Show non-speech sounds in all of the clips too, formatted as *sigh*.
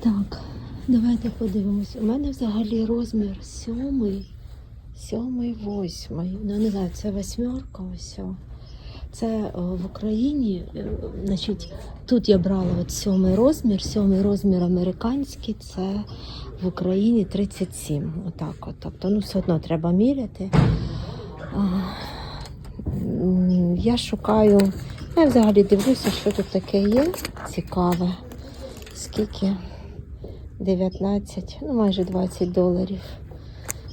Так, давайте подивимося. У мене взагалі розмір сьомий, сьомий, восьмий. Ну, не знаю, це восьмерка ось. Це е, в Україні, е, значить, тут я брала от сьомий розмір, сьомий розмір американський, це в Україні 37. Отак от. Тобто, ну, все одно треба міряти. Я шукаю, я взагалі дивлюся, що тут таке є цікаве. Скільки? 19, ну майже 20 доларів.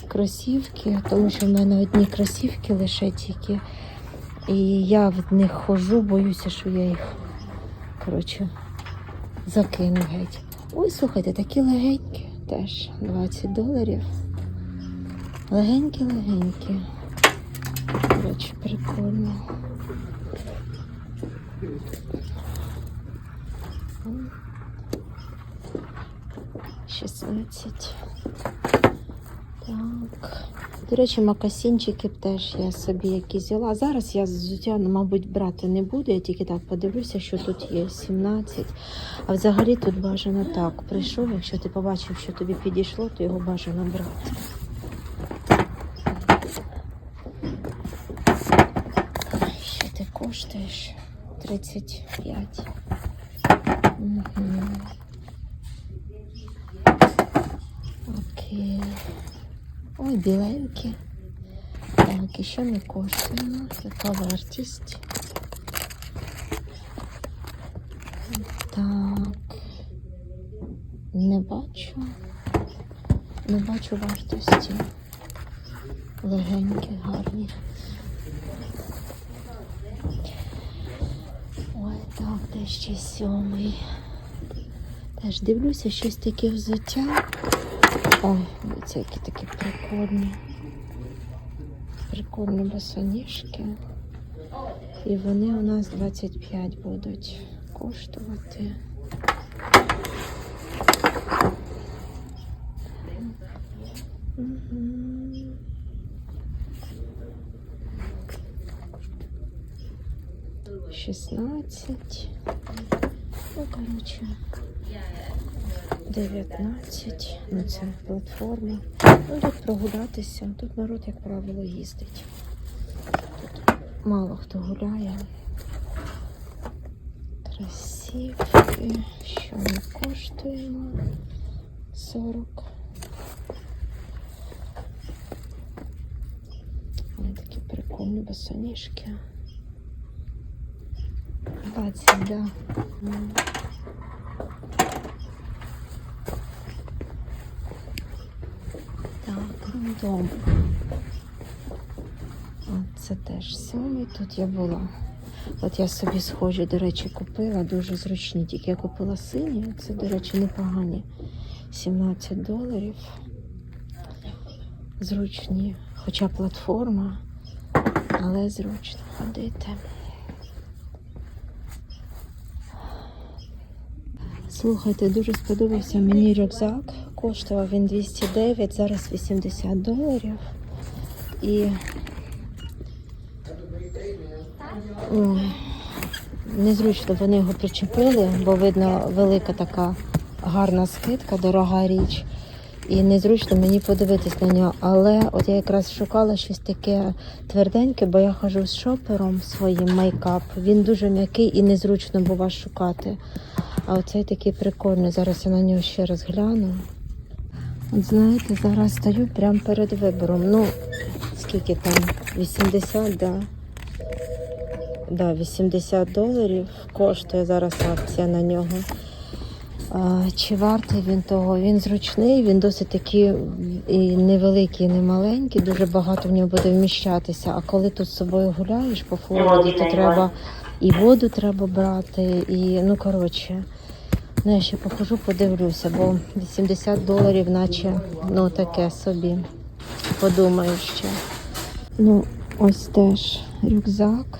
Кросівки, тому що в мене одні кросівки лише тільки. І я в них ходжу, боюся, що я їх коротше, закину геть. Ой, слухайте, такі легенькі теж 20 доларів. Легенькі-легенькі. Коротше, прикольно. 16. Так. До речі, макасінчики теж я собі якісь взяла. Зараз я взуття, мабуть, брати не буду. Я тільки так подивлюся, що тут є 17. А взагалі тут бажано так. Прийшов, якщо ти побачив, що тобі підійшло, то його бажано брати. Що ти коштуєш? 35. Угу. Окей. Ой, біленькі. Так, і що ми коштуємо? Яка вартість? Так. Не бачу. Не бачу вартості. Легенькі, гарні. Ой, так, де ще сьомий. Теж дивлюся, щось таке взуття. Ой, дивіться, які такі прикольні. Прикольні босоніжки. І вони у нас 25 будуть коштувати. Шістнадцять. Ну, коротше. 19. Ну, це платформа. Ну, прогулятися. Тут народ, як правило, їздить. Тут мало хто гуляє. Красивки. Що ми коштуємо? 40. Ой, такі прикольні босоніжки. 20, да. От це теж сьомий. Тут я була. От я собі схожі, до речі, купила, дуже зручні. Тільки я купила сині, це, до речі, непогані. 17 доларів. Зручні. Хоча платформа, але зручно ходити. Слухайте, дуже сподобався мені рюкзак. Коштував він 209, зараз 80 доларів. І незручно вони його причепили, бо видно велика така гарна скидка, дорога річ. І незручно мені подивитись на нього. Але от я якраз шукала щось таке тверденьке, бо я хожу з шопером своїм мейкап. Він дуже м'який і незручно бува шукати. А оцей такий прикольний. Зараз я на нього ще раз гляну. От знаєте, зараз стою прямо перед вибором. Ну, скільки там? 80, да. Да, 80 доларів коштує зараз акція на нього. А, чи вартий він того? Він зручний, він досить такий і невеликий, і не маленький, дуже багато в нього буде вміщатися. А коли тут з собою гуляєш по Флориді, то треба і воду треба брати, і ну коротше. Ну, я ще похожу, подивлюся, бо 80 доларів, наче ну таке собі. Подумаю ще. Ну, ось теж рюкзак.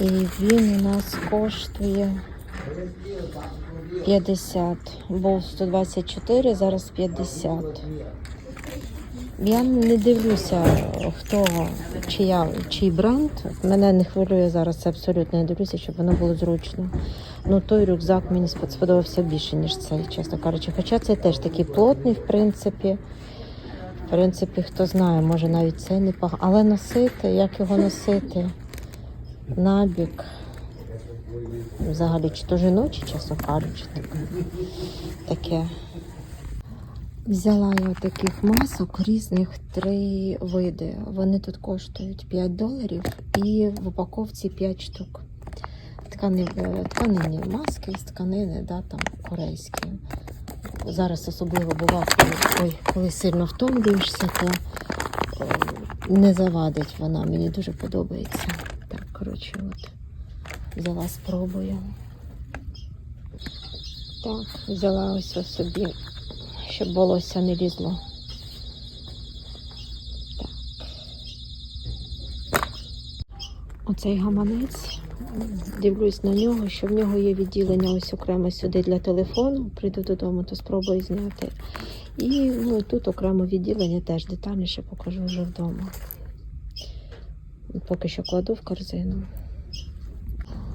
І він у нас коштує 50. Був 124, зараз 50. Я не дивлюся, хто, чия, чий бренд. Мене не хвилює зараз абсолютно. Я дивлюся, щоб воно було зручно. Ну, той рюкзак мені спод- сподобався більше, ніж цей, чесно кажучи. Хоча це теж такий плотний, в принципі. В принципі, хто знає, може навіть цей непогано. Але носити, як його носити? Набік. Взагалі, чи то жіночі, чесно кажучи, таке. Взяла я таких масок різних три види. Вони тут коштують 5 доларів і в упаковці 5 штук. Ткани, е, маски з тканини, да, там корейські. Зараз особливо бува, коли, коли сильно втомлюєшся, то е, не завадить вона. Мені дуже подобається. Так, коротше, от взяла спробую. Так, взяла ось ось собі щоб волосся не лізло. Так. Оцей гаманець. Дивлюсь на нього, що в нього є відділення ось окремо сюди для телефону. Прийду додому, то спробую зняти. І ну, тут окремо відділення теж детальніше покажу вже вдома. Поки що кладу в корзину.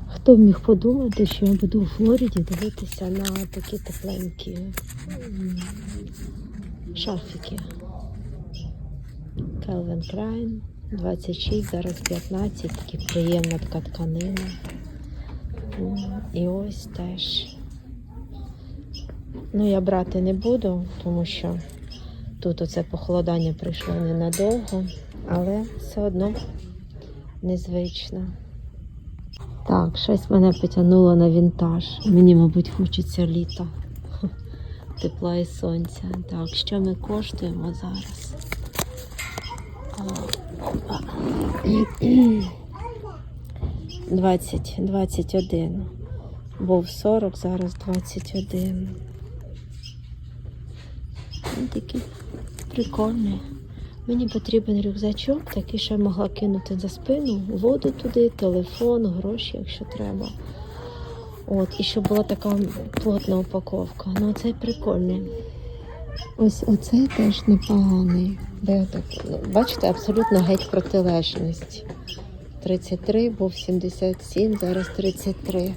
Хто міг подумати, що я буду у Флориді дивитися на такі тепленькі м, шарфики. Calvin Klein, 26, зараз 15, такі приємна така тканина. І ось теж. Ну, я брати не буду, тому що тут оце похолодання прийшло ненадовго, але все одно незвично. Так, щось мене потягнуло на вінтаж. Мені, мабуть, хочеться літа. Тепла і сонця. Так, що ми коштуємо зараз? А, а. 20, 21. Був 40, зараз 21. Він такий прикольний. Мені потрібен рюкзачок, такий, я могла кинути за спину, воду туди, телефон, гроші, якщо треба. От, і щоб була така плотна упаковка. Ну, цей прикольний. Ось оцей теж непоганий. Де так, ну, бачите, абсолютно геть протилежність. 33, був 77, зараз 33.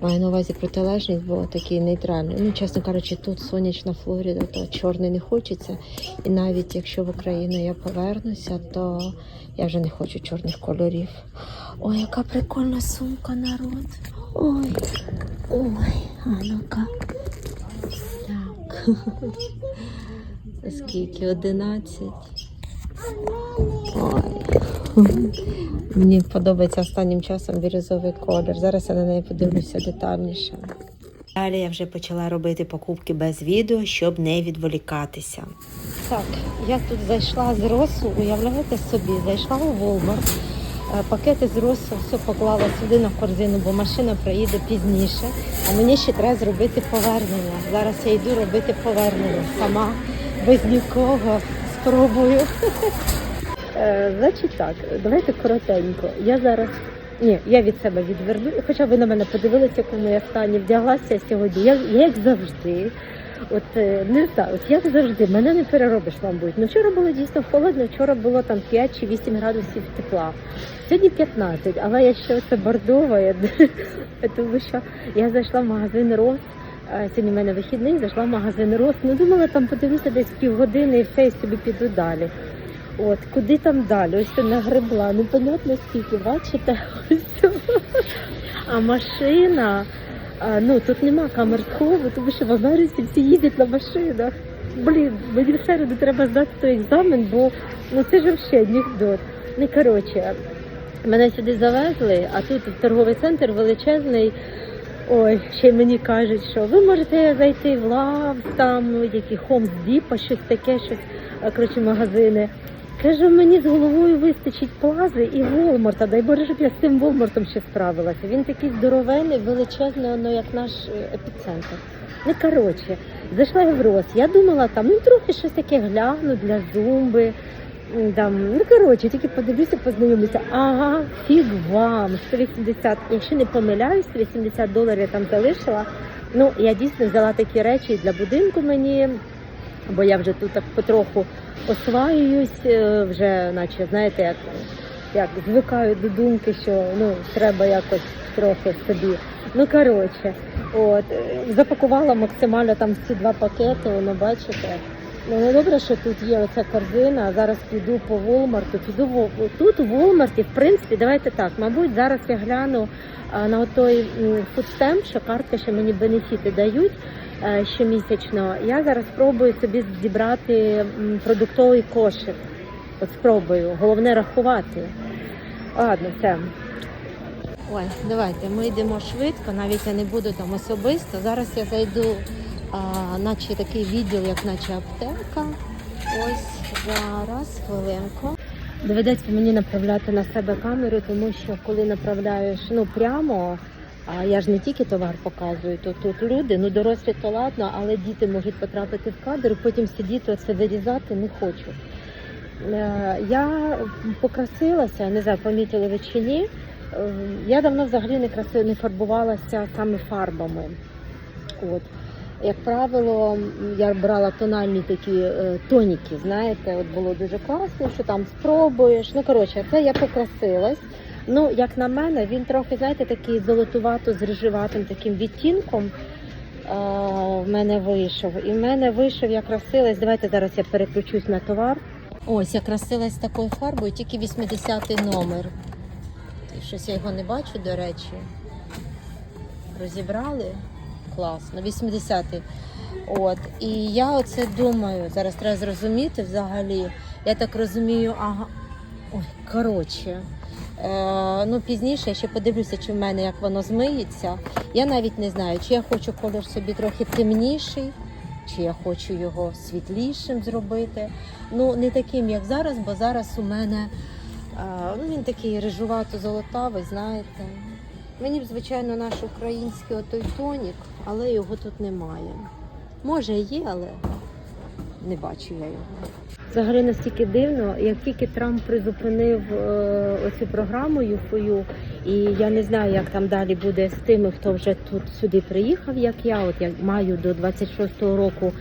Маю на увазі протилежність, бо такий нейтральний. Ну, чесно кажучи, тут сонячна Флорида, то чорний не хочеться. І навіть якщо в Україну я повернуся, то я вже не хочу чорних кольорів. Ой, яка прикольна сумка, народ. Ой, ой, а ну-ка. Так. *laughs* Скільки? 11. Ой. Мені подобається останнім часом бірюзовий колір. Зараз я на неї подивлюся детальніше. Далі я вже почала робити покупки без відео, щоб не відволікатися. Так, я тут зайшла з росу, уявляєте собі, зайшла у Walmart, е, пакети з росу, все поклала сюди на корзину, бо машина приїде пізніше. А мені ще треба зробити повернення. Зараз я йду робити повернення сама, без нікого. Спробую. Е, Значить так, давайте коротенько. Я зараз. Ні, я від себе відверну. Хоча ви на мене подивилися, в якому я стані вдяглася сьогодні. Я, я як завжди. От е, не знаю, от як завжди, мене не переробиш, мабуть. Ну вчора було дійсно холодно, вчора було там 5 чи 8 градусів тепла. Сьогодні 15, але я ще це бордова, я, *laughs* тому що я зайшла в магазин Рос. Сьогодні в мене вихідний, зайшла в магазин Рос. Ну думала там подивитися десь півгодини і все, і собі піду далі. От, куди там далі? Ось це нагребла, непонятно скільки, бачите? *laughs* Ось. А машина, а, ну тут нема камер схову, тому що в Америці всі їдуть на машинах. Блін, мені в середу треба здати той екзамен, бо ну це ж взагалі анекдот. Ну коротше, мене сюди завезли, а тут торговий центр величезний. Ой, ще мені кажуть, що ви можете зайти в Лавс, там які Homes Depot, щось таке, щось коротше, магазини. Кажу, мені з головою вистачить плази і Волмарта. Дай Боже, щоб я з цим Волмартом ще справилася. Він такий здоровенний, величезний, воно як наш е, епіцентр. Ну коротше, зайшла я в Рос. Я думала там, ну трохи щось таке гляну для зумби. М, Там, ну коротше, тільки подивлюся, познайомлюся. Ага, фіг вам, 180, якщо не помиляюсь, 180 доларів я там залишила. Ну, я дійсно взяла такі речі для будинку мені, бо я вже тут так потроху осваююсь, е, вже, наче, знаєте, як як звикаю до думки, що ну треба якось трохи собі. Ну коротше, от запакувала максимально там ці два пакети, воно бачите. Ну ну, добре, що тут є оця корзина. Зараз піду по Волмарту. Піду тут у Волмарті, в принципі, давайте так. Мабуть, зараз я гляну на той фудстемп, що картки, що мені бенефіти дають е, щомісячно. Я зараз спробую собі зібрати продуктовий кошик. От спробую. Головне рахувати. Ладно, все. Ой, давайте ми йдемо швидко, навіть я не буду там особисто. Зараз я зайду, а, наче такий відділ, як наче аптека. Ось зараз, хвилинку. Доведеться мені направляти на себе камеру, тому що коли направляєш ну прямо, а я ж не тільки товар показую, то тут люди, ну дорослі то ладно, але діти можуть потрапити в кадр, потім сидіти оце вирізати не хочу. Е, Я покрасилася, не знаю, помітили ви чи ні. Е, Я давно взагалі не краси, не фарбувалася саме фарбами. От. Як правило, я брала тональні такі е, тоніки, знаєте, от було дуже класно, що там спробуєш. Ну, коротше, це я покрасилась. Ну, як на мене, він трохи, знаєте, такий золотувато з рижеватим таким відтінком. е, В мене вийшов. І в мене вийшов, я красилась. Давайте зараз я переключусь на товар. Ось я красилась такою фарбою, тільки 80-й номер. Щось я його не бачу, до речі. Розібрали? Класно, 80-й. От. І я оце думаю, зараз треба зрозуміти взагалі. Я так розумію, ага. Ой, коротше. Е, ну, пізніше я ще подивлюся, чи в мене як воно змиється. Я навіть не знаю, чи я хочу колір собі трохи темніший, чи я хочу його світлішим зробити. Ну, не таким, як зараз, бо зараз у мене е, ну, він такий рижувато-золотавий, знаєте. Мені б, звичайно, наш український отой тонік, але його тут немає. Може, є, але не бачу я його. Взагалі настільки дивно, як тільки Трамп призупинив е, оцю програму ЮФОЮ, і я не знаю, як там далі буде з тими, хто вже тут сюди приїхав, як я. От я маю до 26-го року,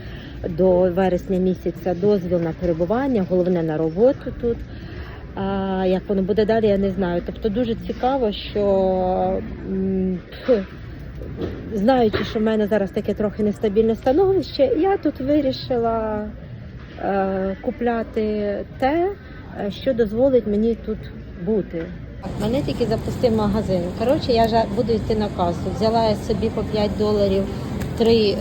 до вересня місяця дозвіл на перебування, головне на роботу тут. А як воно буде далі, я не знаю. Тобто дуже цікаво, що знаючи, що в мене зараз таке трохи нестабільне становище, я тут вирішила е, купляти те, е, що дозволить мені тут бути. Мене тільки запустив магазин. Коротше, я буду йти на касу. Взяла я собі по 5 доларів три е,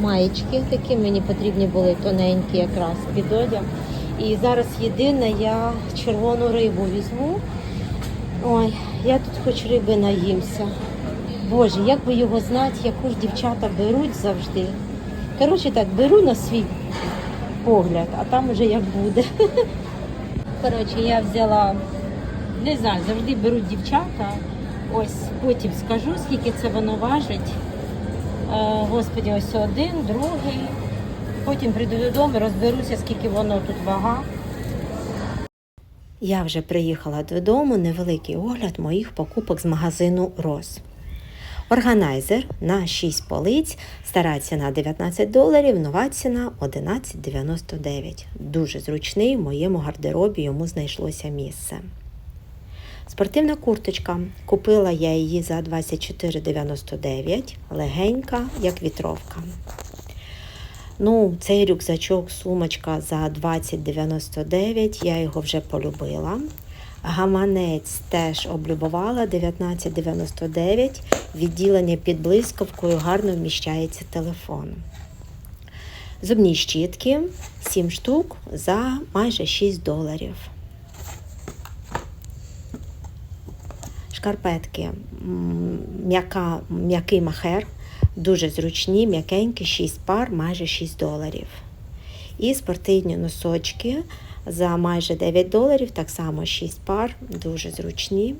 маєчки, такі мені потрібні були тоненькі якраз під одяг. І зараз єдине, я червону рибу візьму. Ой, я тут хоч риби наїмся. Боже, як би його знати, яку ж дівчата беруть завжди. Коротше так, беру на свій погляд, а там уже як буде. *laughs* Коротше, я взяла, не знаю, завжди беруть дівчата. Ось потім скажу, скільки це воно важить. Е, Господі, ось один, другий. Потім прийду додому, розберуся, скільки воно тут вага. Я вже приїхала додому, невеликий огляд моїх покупок з магазину Рос. Органайзер на 6 полиць, стара ціна 19 доларів, нова ціна 11,99. Дуже зручний, в моєму гардеробі йому знайшлося місце. Спортивна курточка. Купила я її за 24,99, легенька, як вітровка. Ну, цей рюкзачок, сумочка за 20,99, я його вже полюбила. Гаманець теж облюбувала 19,99. Відділення під блискавкою гарно вміщається телефон. Зубні щітки 7 штук за майже 6 доларів. Шкарпетки м'який махер, дуже зручні, м'якенькі, 6 пар, майже 6 доларів. І спортивні носочки за майже 9 доларів, так само 6 пар, дуже зручні.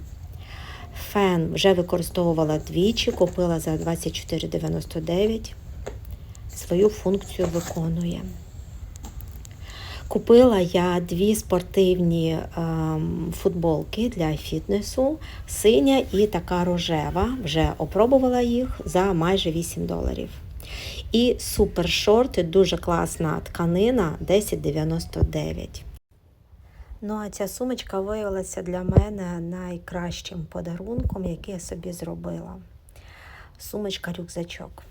Фен вже використовувала двічі, купила за 24,99. Свою функцію виконує. Купила я дві спортивні ем, футболки для фітнесу, синя і така рожева. Вже опробувала їх за майже 8 доларів. І супер шорти, дуже класна тканина 10,99. Ну а ця сумочка виявилася для мене найкращим подарунком, який я собі зробила. Сумочка-рюкзачок.